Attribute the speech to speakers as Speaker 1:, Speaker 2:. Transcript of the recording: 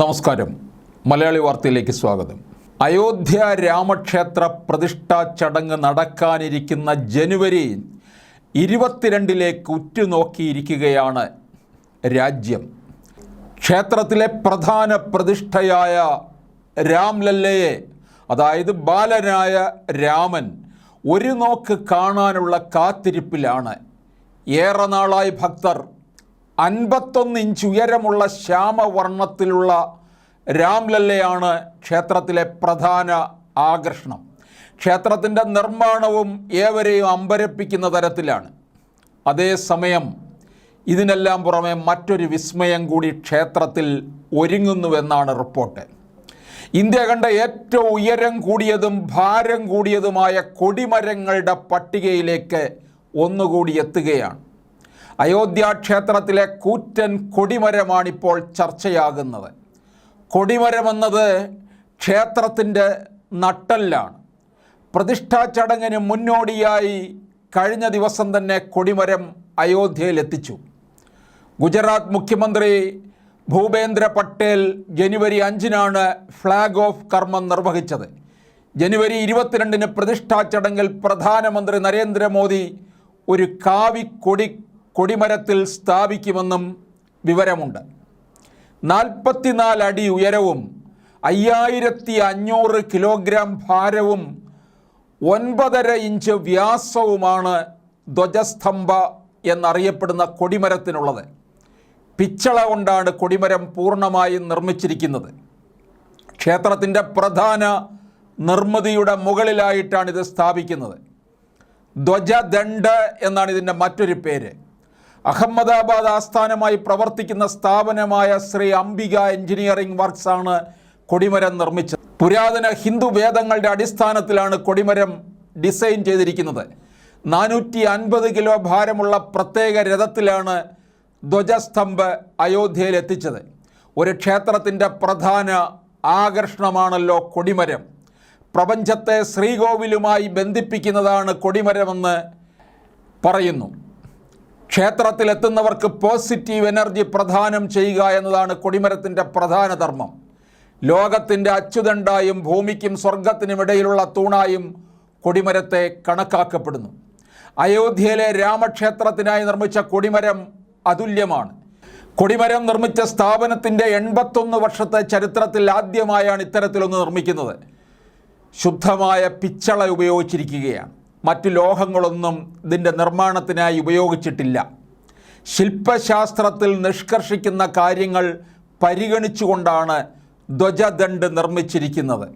Speaker 1: നമസ്കാരം. മലയാളി വാർത്തയിലേക്ക് സ്വാഗതം. അയോധ്യ രാമക്ഷേത്ര പ്രതിഷ്ഠാ ചടങ്ങ് നടക്കാനിരിക്കുന്ന ജനുവരി ഇരുപത്തിരണ്ടിലേക്ക് ഉറ്റുനോക്കിയിരിക്കുകയാണ് രാജ്യം. ക്ഷേത്രത്തിലെ പ്രധാന പ്രതിഷ്ഠയായ രാംലല്ലയെ അതായത് ബാലനായ രാമൻ ഒരു നോക്ക് കാണാനുള്ള കാത്തിരിപ്പിലാണ്. ഏറെ നാളായി ഭക്തർ അൻപത്തൊന്ന് ഇഞ്ച് ഉയരമുള്ള ശ്യാമവർണത്തിലുള്ള രാംലല്ലയാണ് ക്ഷേത്രത്തിലെ പ്രധാന ആകർഷണം. ക്ഷേത്രത്തിന്റെ നിർമ്മാണവും ഏവരെയും അമ്പരപ്പിക്കുന്ന തരത്തിലാണ്. അതേസമയം ഇതിനെല്ലാം പുറമെ മറ്റൊരു വിസ്മയം കൂടി ക്ഷേത്രത്തിൽ ഒരുങ്ങുന്നുവെന്നാണ് റിപ്പോർട്ട്. ഇന്ത്യ കണ്ട ഏറ്റവും ഉയരം കൂടിയതും ഭാരം കൂടിയതുമായ കൊടിമരങ്ങളുടെ പട്ടികയിലേക്ക് ഒന്നുകൂടി എത്തുകയാണ്. അയോധ്യ ക്ഷേത്രത്തിലെ കൂറ്റൻ കൊടിമരമാണിപ്പോൾ ചർച്ചയാകുന്നത്. കൊടിമരമെന്നത് ക്ഷേത്രത്തിന്റെ നട്ടല്ലാണ്. പ്രതിഷ്ഠാ ചടങ്ങിന് മുന്നോടിയായി കഴിഞ്ഞ ദിവസം തന്നെ കൊടിമരം അയോധ്യയിലെത്തിച്ചു. ഗുജറാത്ത് മുഖ്യമന്ത്രി ഭൂപേന്ദ്ര പട്ടേൽ ജനുവരി അഞ്ചിനാണ് ഫ്ലാഗ് ഓഫ് കർമ്മം നിർവഹിച്ചത്. ജനുവരി ഇരുപത്തിരണ്ടിന് പ്രതിഷ്ഠാ ചടങ്ങിൽ പ്രധാനമന്ത്രി നരേന്ദ്രമോദി ഒരു കാവിക്കൊടി കൊടി കൊടിമരത്തിൽ സ്ഥാപിക്കുമെന്നും വിവരമുണ്ട്. നാൽപ്പത്തിനാല് അടി ഉയരവും അയ്യായിരത്തി അഞ്ഞൂറ് കിലോഗ്രാം ഭാരവും ഒൻപതര ഇഞ്ച് വ്യാസവുമാണ് ധ്വജസ്തംഭ എന്നറിയപ്പെടുന്ന കൊടിമരത്തിനുള്ളത്. പിച്ചള കൊണ്ടാണ് കൊടിമരം പൂർണമായും നിർമ്മിച്ചിരിക്കുന്നത്. ക്ഷേത്രത്തിന്റെ പ്രധാന നിർമ്മിതിയുടെ മുകളിലായിട്ടാണ് ഇത് സ്ഥാപിക്കുന്നത്. ധ്വജദണ്ഡ് എന്നാണ് ഇതിന്റെ മറ്റൊരു പേര്. അഹമ്മദാബാദ് ആസ്ഥാനമായി പ്രവർത്തിക്കുന്ന സ്ഥാപനമായ ശ്രീ അംബിക എഞ്ചിനീയറിംഗ് വർക്ക്സ് ആണ് കൊടിമരം നിർമ്മിച്ചത്. പുരാതന ഹിന്ദു വേദങ്ങളുടെ അടിസ്ഥാനത്തിലാണ് കൊടിമരം ഡിസൈൻ ചെയ്തിരിക്കുന്നത്. നാനൂറ്റി അൻപത് കിലോ ഭാരമുള്ള പ്രത്യേക രഥത്തിലാണ് ധ്വജസ്തംഭ് അയോധ്യയിൽ എത്തിച്ചത്. ഒരു ക്ഷേത്രത്തിന്റെ പ്രധാന ആകർഷണമാണല്ലോ കൊടിമരം. പ്രപഞ്ചത്തെ ശ്രീകോവിലുമായി ബന്ധിപ്പിക്കുന്നതാണ് കൊടിമരമെന്ന് പറയുന്നു. ക്ഷേത്രത്തിലെത്തുന്നവർക്ക് പോസിറ്റീവ് എനർജി പ്രദാനം ചെയ്യുക എന്നതാണ് കൊടിമരത്തിന്റെ പ്രധാന ധർമ്മം. ലോകത്തിന്റെ അച്യുതണ്ടായും ഭൂമിക്കും സ്വർഗത്തിനും ഇടയിലുള്ള തൂണായും കൊടിമരത്തെ കണക്കാക്കപ്പെടുന്നു. അയോധ്യയിലെ രാമക്ഷേത്രത്തിനായി നിർമ്മിച്ച കൊടിമരം അതുല്യമാണ്. കൊടിമരം നിർമ്മിച്ച സ്ഥാപനത്തിന്റെ എൺപത്തൊന്ന് വർഷത്തെ ചരിത്രത്തിൽ ആദ്യമായാണ് ഇത്തരത്തിലൊന്ന് നിർമ്മിക്കുന്നത്. ശുദ്ധമായ പിച്ചള ഉപയോഗിച്ചിരിക്കുകയാണ്. മറ്റു ലോഹങ്ങളൊന്നും ഇതിന്റെ നിർമ്മാണത്തിനായി ഉപയോഗിച്ചിട്ടില്ല. ശില്പശാസ്ത്രത്തിൽ നിഷ്കർഷിക്കുന്ന കാര്യങ്ങൾ പരിഗണിച്ചുകൊണ്ടാണ് ധ്വജദണ്ഡ് നിർമ്മിച്ചിരിക്കുന്നത്.